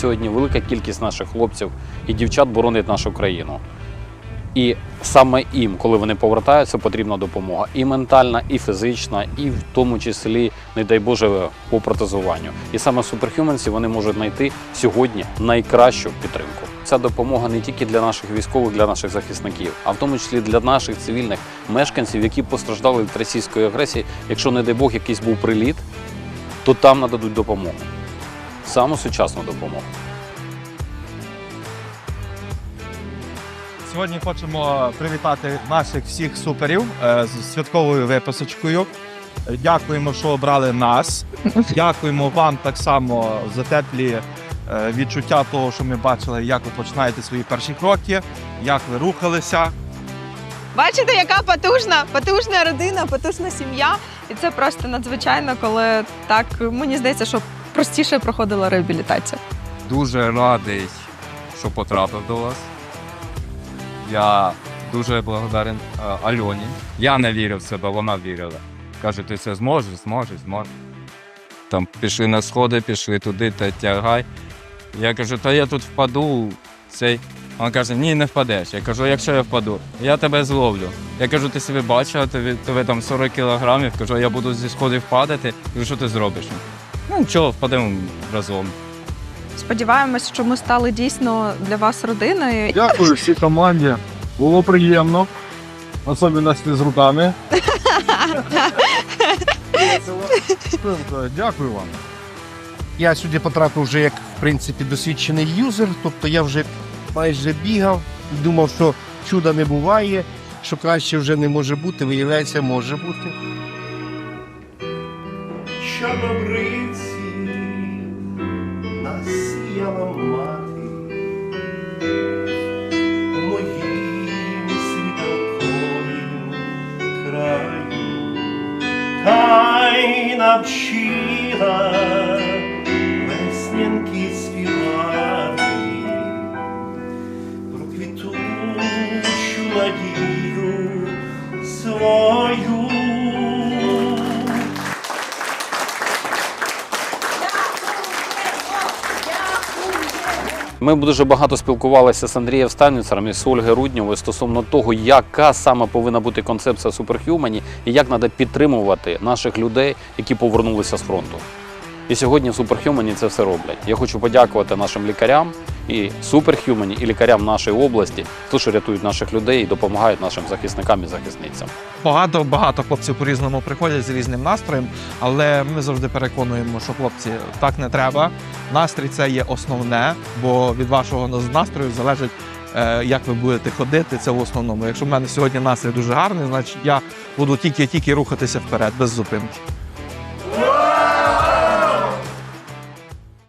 сьогодні велика кількість наших хлопців і дівчат боронить нашу країну. І саме їм, коли вони повертаються, потрібна допомога і ментальна, і фізична, і в тому числі, не дай Боже, по протезуванню. І саме суперхюменці вони можуть знайти сьогодні найкращу підтримку. Ця допомога не тільки для наших військових, для наших захисників, а в тому числі для наших цивільних мешканців, які постраждали від російської агресії. Якщо, не дай Бог, якийсь був приліт, то там нададуть допомогу. Саме сучасну допомогу. Сьогодні хочемо привітати наших всіх суперів е, з святковою виписочкою. Е, Дякуємо, що обрали нас. Дякуємо вам так само за теплі е, відчуття того, що ми бачили, як ви починаєте свої перші кроки, як ви рухалися. Бачите, яка потужна, потужна родина, потужна сім'я. І це просто надзвичайно, коли так мені здається, що простіше проходила реабілітація. дуже радий, що потрапив до вас. Я дуже благодарен е, Альоні. Я не вірив в себе, вона вірила. Каже, ти це зможеш, зможеш, зможеш. Там пішли на сходи, пішли туди, та тягай. Я кажу, та я тут впаду. Цей. Вона каже, ні, не впадеш. Я кажу, якщо я впаду, я тебе зловлю. Я кажу, ти себе бачила, тобі, тобі там 40 кілограмів. Кажу, я буду зі сходів падати. Кажу, що ти зробиш? Ну нічого, впадемо разом. Сподіваємось, що ми стали дійсно для вас родиною. Дякую всій команді. Було приємно. Особливо з руками. Дякую вам. Я сюди потрапив вже як в принципі досвідчений юзер, тобто я вже майже бігав, і думав, що чуда не буває, що краще вже не може бути, виявляється, може бути. Чорнобривці насіяла мати у моїм світанковім краю, та й навчила веснянки співати про квітучу надію свою. Ми дуже багато спілкувалися з Андрієм Станіцером і з Ольгою Рудньовою стосовно того, яка саме повинна бути концепція Суперхюмані і як треба підтримувати наших людей, які повернулися з фронту. І сьогодні Суперхюмані це все роблять. Я хочу подякувати нашим лікарям і Суперхюмані, і лікарям нашої області, хто що рятують наших людей і допомагають нашим захисникам і захисницям. Багато багато хлопців по-різному приходять з різним настроєм, але ми завжди переконуємо, що хлопці так не треба. Настрій це є основне, бо від вашого настрою залежить. е, Як ви будете ходити, це в основному. Якщо в мене сьогодні настрій дуже гарний, значить я буду тільки-тільки рухатися вперед без зупинки.